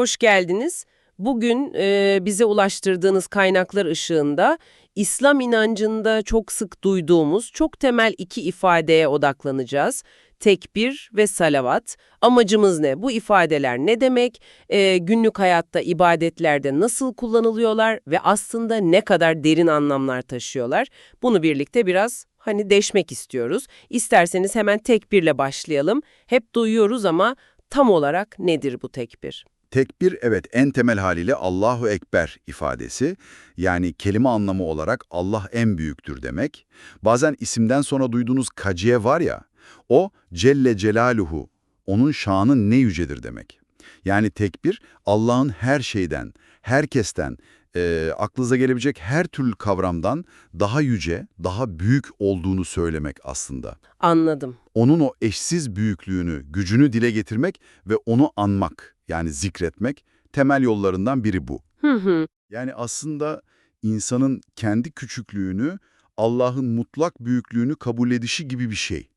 hoş geldiniz. Bugün e, bize ulaştırdığınız kaynaklar ışığında İslam inancında çok sık duyduğumuz çok temel iki ifadeye odaklanacağız. Tekbir ve salavat. Amacımız ne? Bu ifadeler ne demek? E, günlük hayatta, ibadetlerde nasıl kullanılıyorlar ve aslında ne kadar derin anlamlar taşıyorlar? Bunu birlikte biraz hani deşmek istiyoruz. İsterseniz hemen tekbirle başlayalım. Hep duyuyoruz ama tam olarak nedir bu tekbir? Tekbir evet en temel haliyle Allahu Ekber ifadesi. Yani kelime anlamı olarak Allah en büyüktür demek. Bazen isimden sonra duyduğunuz kaciye var ya, o Celle Celaluhu, onun şanı ne yücedir demek. Yani tekbir Allah'ın her şeyden, herkesten, e, aklınıza gelebilecek her türlü kavramdan daha yüce, daha büyük olduğunu söylemek aslında. Anladım. Onun o eşsiz büyüklüğünü, gücünü dile getirmek ve onu anmak, yani zikretmek temel yollarından biri bu. Hı hı. Yani aslında insanın kendi küçüklüğünü, Allah'ın mutlak büyüklüğünü kabul edişi gibi bir şey.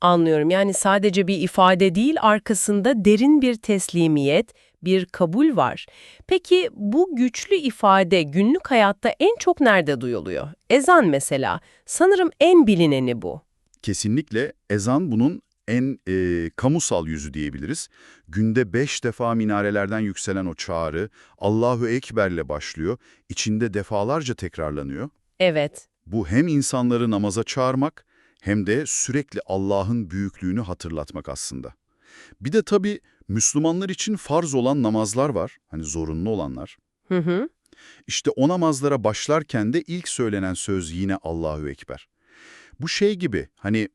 Anlıyorum. Yani sadece bir ifade değil, arkasında derin bir teslimiyet, bir kabul var. Peki bu güçlü ifade günlük hayatta en çok nerede duyuluyor? Ezan mesela. Sanırım en bilineni bu. Kesinlikle ezan bunun en e, kamusal yüzü diyebiliriz. Günde beş defa minarelerden yükselen o çağrı Allahu Ekber'le başlıyor, içinde defalarca tekrarlanıyor. Evet. Bu hem insanları namaza çağırmak hem de sürekli Allah'ın büyüklüğünü hatırlatmak aslında. Bir de tabii Müslümanlar için farz olan namazlar var, hani zorunlu olanlar. Hı hı. İşte o namazlara başlarken de ilk söylenen söz yine Allahu Ekber. Bu şey gibi hani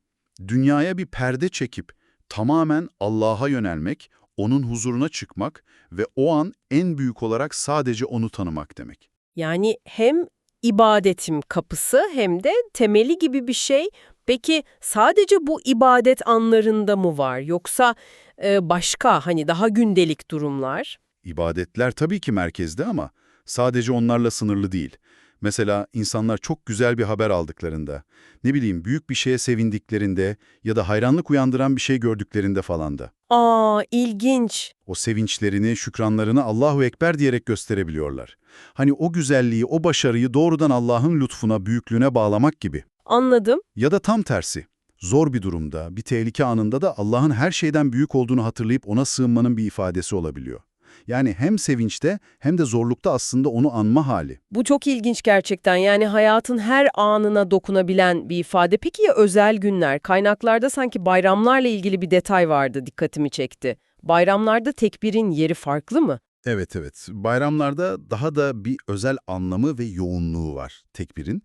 dünyaya bir perde çekip tamamen Allah'a yönelmek, onun huzuruna çıkmak ve o an en büyük olarak sadece onu tanımak demek. Yani hem ibadetim kapısı hem de temeli gibi bir şey. Peki sadece bu ibadet anlarında mı var yoksa e, başka hani daha gündelik durumlar? İbadetler tabii ki merkezde ama sadece onlarla sınırlı değil. Mesela insanlar çok güzel bir haber aldıklarında, ne bileyim büyük bir şeye sevindiklerinde ya da hayranlık uyandıran bir şey gördüklerinde falan da. Aa ilginç. O sevinçlerini, şükranlarını Allahu Ekber diyerek gösterebiliyorlar. Hani o güzelliği, o başarıyı doğrudan Allah'ın lütfuna, büyüklüğüne bağlamak gibi. Anladım. Ya da tam tersi. Zor bir durumda, bir tehlike anında da Allah'ın her şeyden büyük olduğunu hatırlayıp ona sığınmanın bir ifadesi olabiliyor. Yani hem sevinçte hem de zorlukta aslında onu anma hali. Bu çok ilginç gerçekten. Yani hayatın her anına dokunabilen bir ifade. Peki ya özel günler? Kaynaklarda sanki bayramlarla ilgili bir detay vardı, dikkatimi çekti. Bayramlarda tekbirin yeri farklı mı? Evet evet. Bayramlarda daha da bir özel anlamı ve yoğunluğu var tekbirin.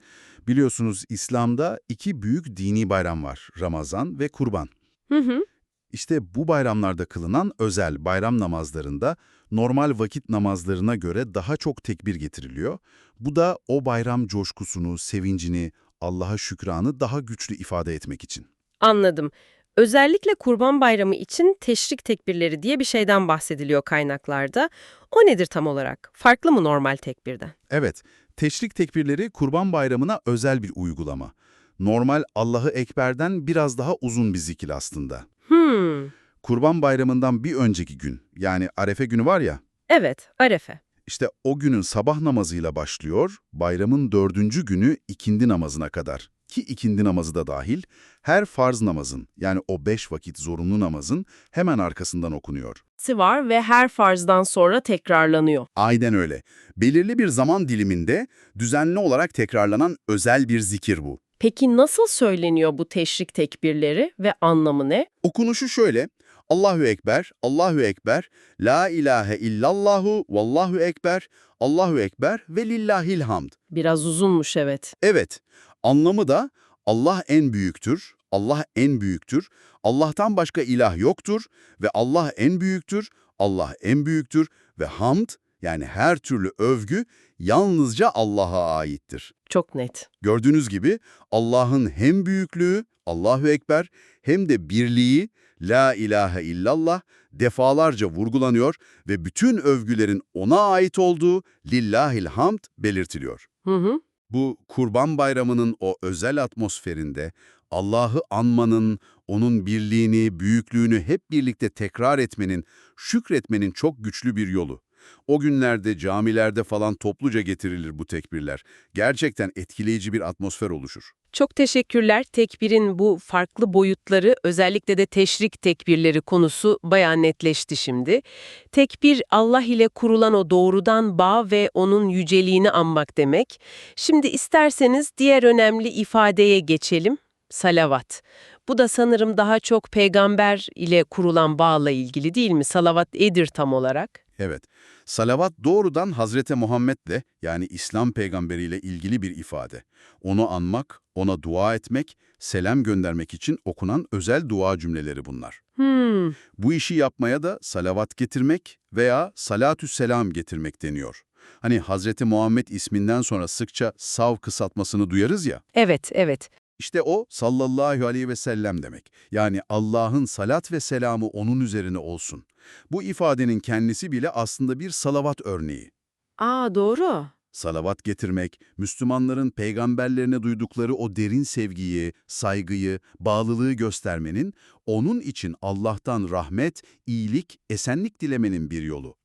Biliyorsunuz İslam'da iki büyük dini bayram var. Ramazan ve Kurban. Hı hı. İşte bu bayramlarda kılınan özel bayram namazlarında normal vakit namazlarına göre daha çok tekbir getiriliyor. Bu da o bayram coşkusunu, sevincini, Allah'a şükranı daha güçlü ifade etmek için. Anladım. Özellikle Kurban Bayramı için teşrik tekbirleri diye bir şeyden bahsediliyor kaynaklarda. O nedir tam olarak? Farklı mı normal tekbirden? Evet, teşrik tekbirleri Kurban Bayramı'na özel bir uygulama. Normal Allah'ı Ekber'den biraz daha uzun bir zikir aslında. Hmm. Kurban Bayramı'ndan bir önceki gün, yani Arefe günü var ya, Evet, Arefe. işte o günün sabah namazıyla başlıyor, bayramın dördüncü günü ikindi namazına kadar. Ki ikindi namazı da dahil, her farz namazın, yani o beş vakit zorunlu namazın hemen arkasından okunuyor. var ve her farzdan sonra tekrarlanıyor. Aynen öyle. Belirli bir zaman diliminde düzenli olarak tekrarlanan özel bir zikir bu. Peki nasıl söyleniyor bu teşrik tekbirleri ve anlamı ne? Okunuşu şöyle. Allahu Ekber, Allahu Ekber, La ilahe illallahu, Vallahu Ekber, Allahu Ekber ve lillahil hamd. Biraz uzunmuş evet. Evet, anlamı da Allah en büyüktür, Allah en büyüktür, Allah'tan başka ilah yoktur ve Allah en büyüktür, Allah en büyüktür ve hamd yani her türlü övgü yalnızca Allah'a aittir. Çok net. Gördüğünüz gibi Allah'ın hem büyüklüğü, Allahu Ekber, hem de birliği, La ilahe illallah defalarca vurgulanıyor ve bütün övgülerin ona ait olduğu lillahil hamd belirtiliyor. Hı hı. Bu Kurban Bayramı'nın o özel atmosferinde Allah'ı anmanın, onun birliğini, büyüklüğünü hep birlikte tekrar etmenin, şükretmenin çok güçlü bir yolu. O günlerde camilerde falan topluca getirilir bu tekbirler. Gerçekten etkileyici bir atmosfer oluşur. Çok teşekkürler. Tekbirin bu farklı boyutları, özellikle de teşrik tekbirleri konusu bayağı netleşti şimdi. Tekbir, Allah ile kurulan o doğrudan bağ ve onun yüceliğini anmak demek. Şimdi isterseniz diğer önemli ifadeye geçelim. Salavat. Bu da sanırım daha çok peygamber ile kurulan bağla ilgili değil mi? Salavat edir tam olarak. Evet, salavat doğrudan Hazreti Muhammed'le yani İslam peygamberiyle ilgili bir ifade. Onu anmak, ona dua etmek, selam göndermek için okunan özel dua cümleleri bunlar. Hmm, Bu işi yapmaya da salavat getirmek veya salatü selam getirmek deniyor. Hani Hazreti Muhammed isminden sonra sıkça sav kısaltmasını duyarız ya, evet, evet. İşte o sallallahu aleyhi ve sellem demek. Yani Allah'ın salat ve selamı onun üzerine olsun. Bu ifadenin kendisi bile aslında bir salavat örneği. Aa doğru. Salavat getirmek, Müslümanların peygamberlerine duydukları o derin sevgiyi, saygıyı, bağlılığı göstermenin, onun için Allah'tan rahmet, iyilik, esenlik dilemenin bir yolu.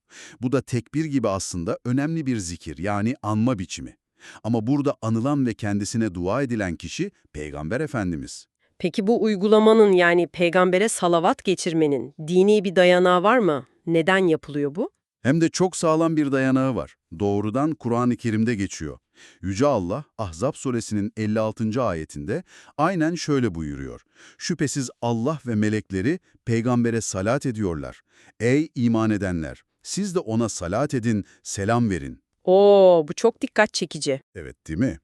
Bu da tekbir gibi aslında önemli bir zikir yani anma biçimi. Ama burada anılan ve kendisine dua edilen kişi Peygamber Efendimiz. Peki bu uygulamanın yani peygambere salavat geçirmenin dini bir dayanağı var mı? Neden yapılıyor bu? Hem de çok sağlam bir dayanağı var. Doğrudan Kur'an-ı Kerim'de geçiyor. Yüce Allah, Ahzab suresinin 56. ayetinde aynen şöyle buyuruyor. Şüphesiz Allah ve melekleri peygambere salat ediyorlar. Ey iman edenler! Siz de ona salat edin, selam verin. Oo, bu çok dikkat çekici. Evet değil mi?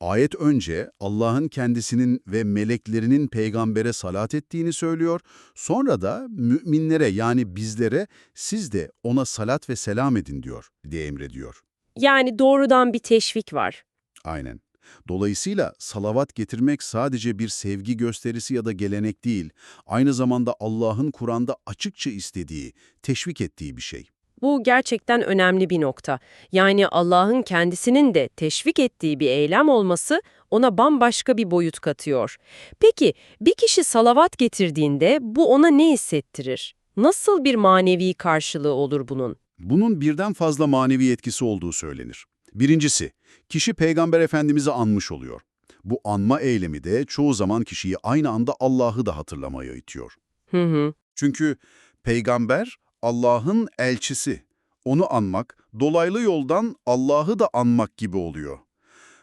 Ayet önce Allah'ın kendisinin ve meleklerinin peygambere salat ettiğini söylüyor. Sonra da müminlere yani bizlere siz de ona salat ve selam edin diyor diye emrediyor. Yani doğrudan bir teşvik var. Aynen. Dolayısıyla salavat getirmek sadece bir sevgi gösterisi ya da gelenek değil, aynı zamanda Allah'ın Kur'an'da açıkça istediği, teşvik ettiği bir şey. Bu gerçekten önemli bir nokta. Yani Allah'ın kendisinin de teşvik ettiği bir eylem olması ona bambaşka bir boyut katıyor. Peki bir kişi salavat getirdiğinde bu ona ne hissettirir? Nasıl bir manevi karşılığı olur bunun? Bunun birden fazla manevi etkisi olduğu söylenir. Birincisi, kişi Peygamber Efendimiz'i anmış oluyor. Bu anma eylemi de çoğu zaman kişiyi aynı anda Allah'ı da hatırlamaya itiyor. Hı hı. Çünkü peygamber Allah'ın elçisi. Onu anmak, dolaylı yoldan Allah'ı da anmak gibi oluyor.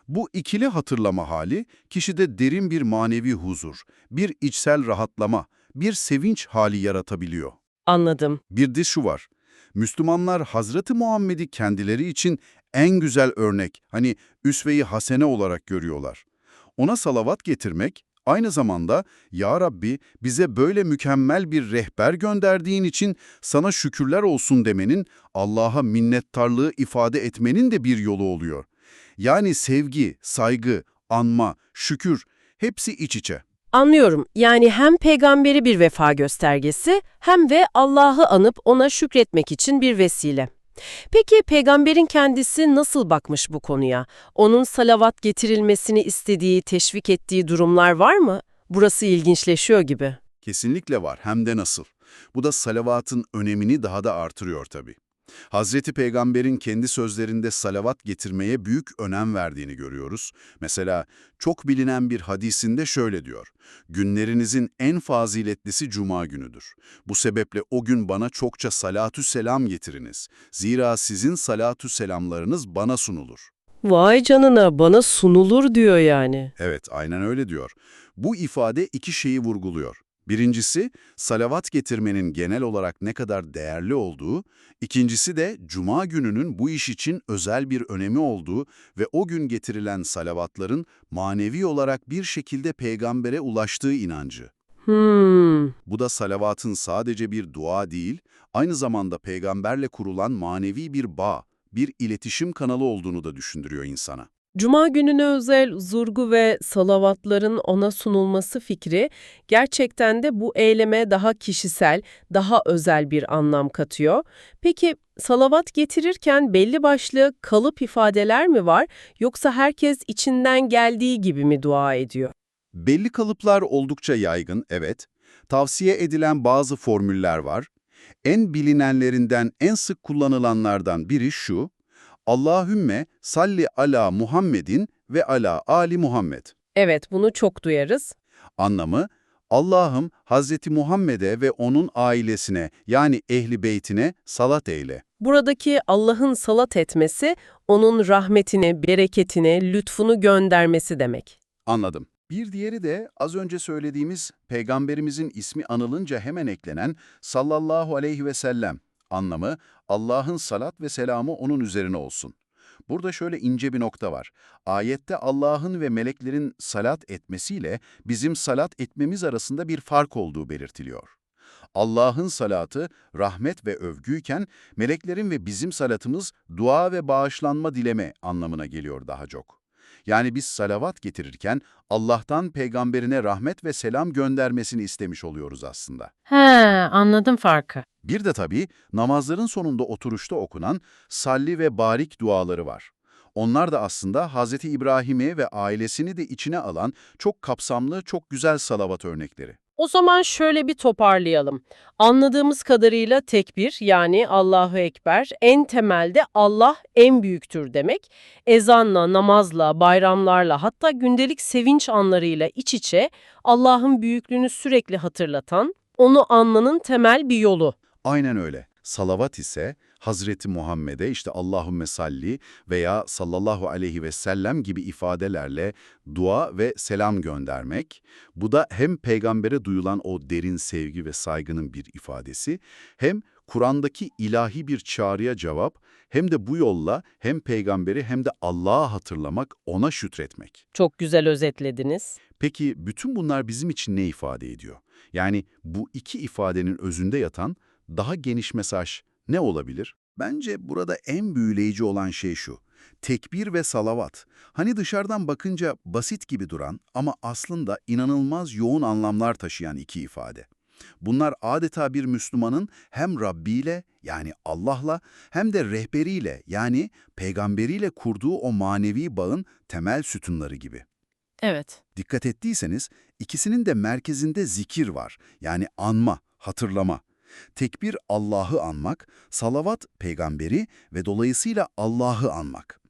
Bu ikili hatırlama hali, kişide derin bir manevi huzur, bir içsel rahatlama, bir sevinç hali yaratabiliyor. Anladım. Bir de şu var, Müslümanlar Hazreti Muhammed'i kendileri için en güzel örnek, hani üsve-i hasene olarak görüyorlar. Ona salavat getirmek, aynı zamanda ''Ya Rabbi bize böyle mükemmel bir rehber gönderdiğin için sana şükürler olsun.'' demenin, Allah'a minnettarlığı ifade etmenin de bir yolu oluyor. Yani sevgi, saygı, anma, şükür hepsi iç içe. Anlıyorum. Yani hem peygamberi bir vefa göstergesi hem de Allah'ı anıp ona şükretmek için bir vesile. Peki peygamberin kendisi nasıl bakmış bu konuya? Onun salavat getirilmesini istediği, teşvik ettiği durumlar var mı? Burası ilginçleşiyor gibi. Kesinlikle var, hem de nasıl. Bu da salavatın önemini daha da artırıyor tabii. Hazreti Peygamber'in kendi sözlerinde salavat getirmeye büyük önem verdiğini görüyoruz. Mesela çok bilinen bir hadisinde şöyle diyor, Günlerinizin en faziletlisi cuma günüdür. Bu sebeple o gün bana çokça salatü selam getiriniz. Zira sizin salatü selamlarınız bana sunulur. Vay canına bana sunulur diyor yani. Evet, aynen öyle diyor. Bu ifade iki şeyi vurguluyor. Birincisi, salavat getirmenin genel olarak ne kadar değerli olduğu, ikincisi de cuma gününün bu iş için özel bir önemi olduğu ve o gün getirilen salavatların manevi olarak bir şekilde peygambere ulaştığı inancı. Hmm, Bu da salavatın sadece bir dua değil, aynı zamanda peygamberle kurulan manevi bir bağ, bir iletişim kanalı olduğunu da düşündürüyor insana. Cuma gününe özel zurgu ve salavatların ona sunulması fikri gerçekten de bu eyleme daha kişisel, daha özel bir anlam katıyor. Peki salavat getirirken belli başlı kalıp ifadeler mi var yoksa herkes içinden geldiği gibi mi dua ediyor? Belli kalıplar oldukça yaygın, evet. Tavsiye edilen bazı formüller var. En bilinenlerinden, en sık kullanılanlardan biri şu. Allahümme salli ala Muhammedin ve ala Ali Muhammed. Evet, bunu çok duyarız. Anlamı, Allah'ım Hazreti Muhammed'e ve onun ailesine yani ehli beytine salat eyle. Buradaki Allah'ın salat etmesi, onun rahmetini, bereketini, lütfunu göndermesi demek. Anladım. Bir diğeri de az önce söylediğimiz peygamberimizin ismi anılınca hemen eklenen sallallahu aleyhi ve sellem anlamı Allah'ın salat ve selamı onun üzerine olsun. Burada şöyle ince bir nokta var. Ayette Allah'ın ve meleklerin salat etmesiyle bizim salat etmemiz arasında bir fark olduğu belirtiliyor. Allah'ın salatı rahmet ve övgüyken meleklerin ve bizim salatımız dua ve bağışlanma dileme anlamına geliyor daha çok. Yani biz salavat getirirken Allah'tan peygamberine rahmet ve selam göndermesini istemiş oluyoruz aslında. He, anladım farkı. Bir de tabii namazların sonunda oturuşta okunan salli ve barik duaları var. Onlar da aslında Hz. İbrahim'i ve ailesini de içine alan çok kapsamlı, çok güzel salavat örnekleri. O zaman şöyle bir toparlayalım. Anladığımız kadarıyla tekbir yani Allahu Ekber en temelde Allah en büyüktür demek. Ezanla, namazla, bayramlarla hatta gündelik sevinç anlarıyla iç içe Allah'ın büyüklüğünü sürekli hatırlatan, onu anmanın temel bir yolu. Aynen öyle. Salavat ise Hazreti Muhammed'e işte Allahümme salli veya sallallahu aleyhi ve sellem gibi ifadelerle dua ve selam göndermek. Bu da hem peygambere duyulan o derin sevgi ve saygının bir ifadesi, hem Kur'an'daki ilahi bir çağrıya cevap, hem de bu yolla hem peygamberi hem de Allah'a hatırlamak, ona şükretmek. Çok güzel özetlediniz. Peki bütün bunlar bizim için ne ifade ediyor? Yani bu iki ifadenin özünde yatan daha geniş mesaj ne olabilir? Bence burada en büyüleyici olan şey şu. Tekbir ve salavat. Hani dışarıdan bakınca basit gibi duran ama aslında inanılmaz yoğun anlamlar taşıyan iki ifade. Bunlar adeta bir Müslümanın hem Rabbi ile yani Allah'la hem de rehberiyle yani peygamberiyle kurduğu o manevi bağın temel sütunları gibi. Evet. Dikkat ettiyseniz ikisinin de merkezinde zikir var. Yani anma, hatırlama. Tekbir Allah'ı anmak, salavat peygamberi ve dolayısıyla Allah'ı anmak.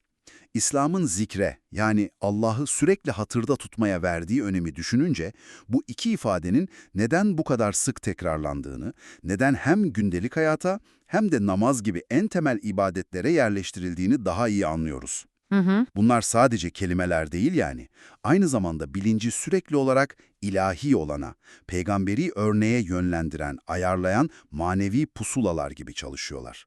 İslam'ın zikre yani Allah'ı sürekli hatırda tutmaya verdiği önemi düşününce bu iki ifadenin neden bu kadar sık tekrarlandığını, neden hem gündelik hayata hem de namaz gibi en temel ibadetlere yerleştirildiğini daha iyi anlıyoruz. Hı hı. Bunlar sadece kelimeler değil yani. Aynı zamanda bilinci sürekli olarak ilahi olana, peygamberi örneğe yönlendiren, ayarlayan manevi pusulalar gibi çalışıyorlar.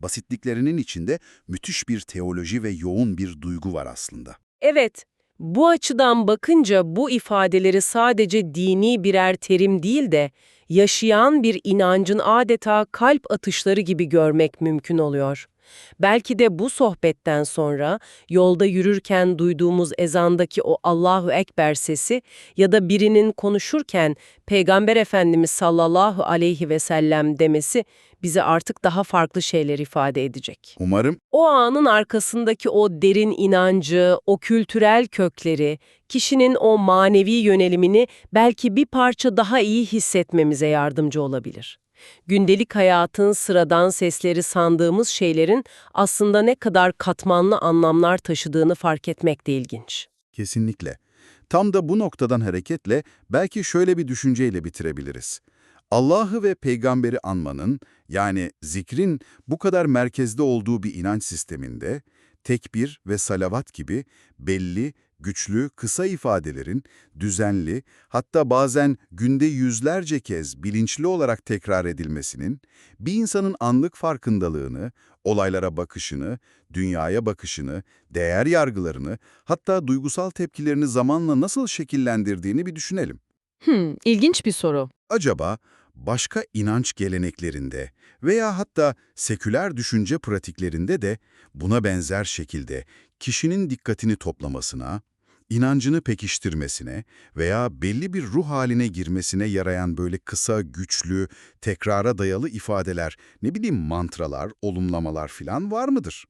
Basitliklerinin içinde müthiş bir teoloji ve yoğun bir duygu var aslında. Evet, bu açıdan bakınca bu ifadeleri sadece dini birer terim değil de yaşayan bir inancın adeta kalp atışları gibi görmek mümkün oluyor. Belki de bu sohbetten sonra yolda yürürken duyduğumuz ezandaki o Allahu Ekber sesi ya da birinin konuşurken Peygamber Efendimiz sallallahu aleyhi ve sellem demesi bize artık daha farklı şeyler ifade edecek. Umarım O anın arkasındaki o derin inancı, o kültürel kökleri, kişinin o manevi yönelimini belki bir parça daha iyi hissetmemize yardımcı olabilir. Gündelik hayatın sıradan sesleri sandığımız şeylerin aslında ne kadar katmanlı anlamlar taşıdığını fark etmek de ilginç. Kesinlikle. Tam da bu noktadan hareketle belki şöyle bir düşünceyle bitirebiliriz. Allah'ı ve peygamberi anmanın, yani zikrin bu kadar merkezde olduğu bir inanç sisteminde, tekbir ve salavat gibi belli, güçlü, kısa ifadelerin düzenli, hatta bazen günde yüzlerce kez bilinçli olarak tekrar edilmesinin, bir insanın anlık farkındalığını, olaylara bakışını, dünyaya bakışını, değer yargılarını, hatta duygusal tepkilerini zamanla nasıl şekillendirdiğini bir düşünelim. Hmm, ilginç bir soru. Acaba başka inanç geleneklerinde veya hatta seküler düşünce pratiklerinde de buna benzer şekilde kişinin dikkatini toplamasına, inancını pekiştirmesine veya belli bir ruh haline girmesine yarayan böyle kısa, güçlü, tekrara dayalı ifadeler, ne bileyim mantralar, olumlamalar filan var mıdır?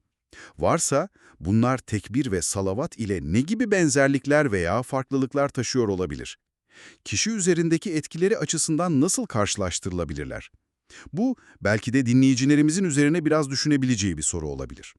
Varsa bunlar tekbir ve salavat ile ne gibi benzerlikler veya farklılıklar taşıyor olabilir? Kişi üzerindeki etkileri açısından nasıl karşılaştırılabilirler? Bu belki de dinleyicilerimizin üzerine biraz düşünebileceği bir soru olabilir.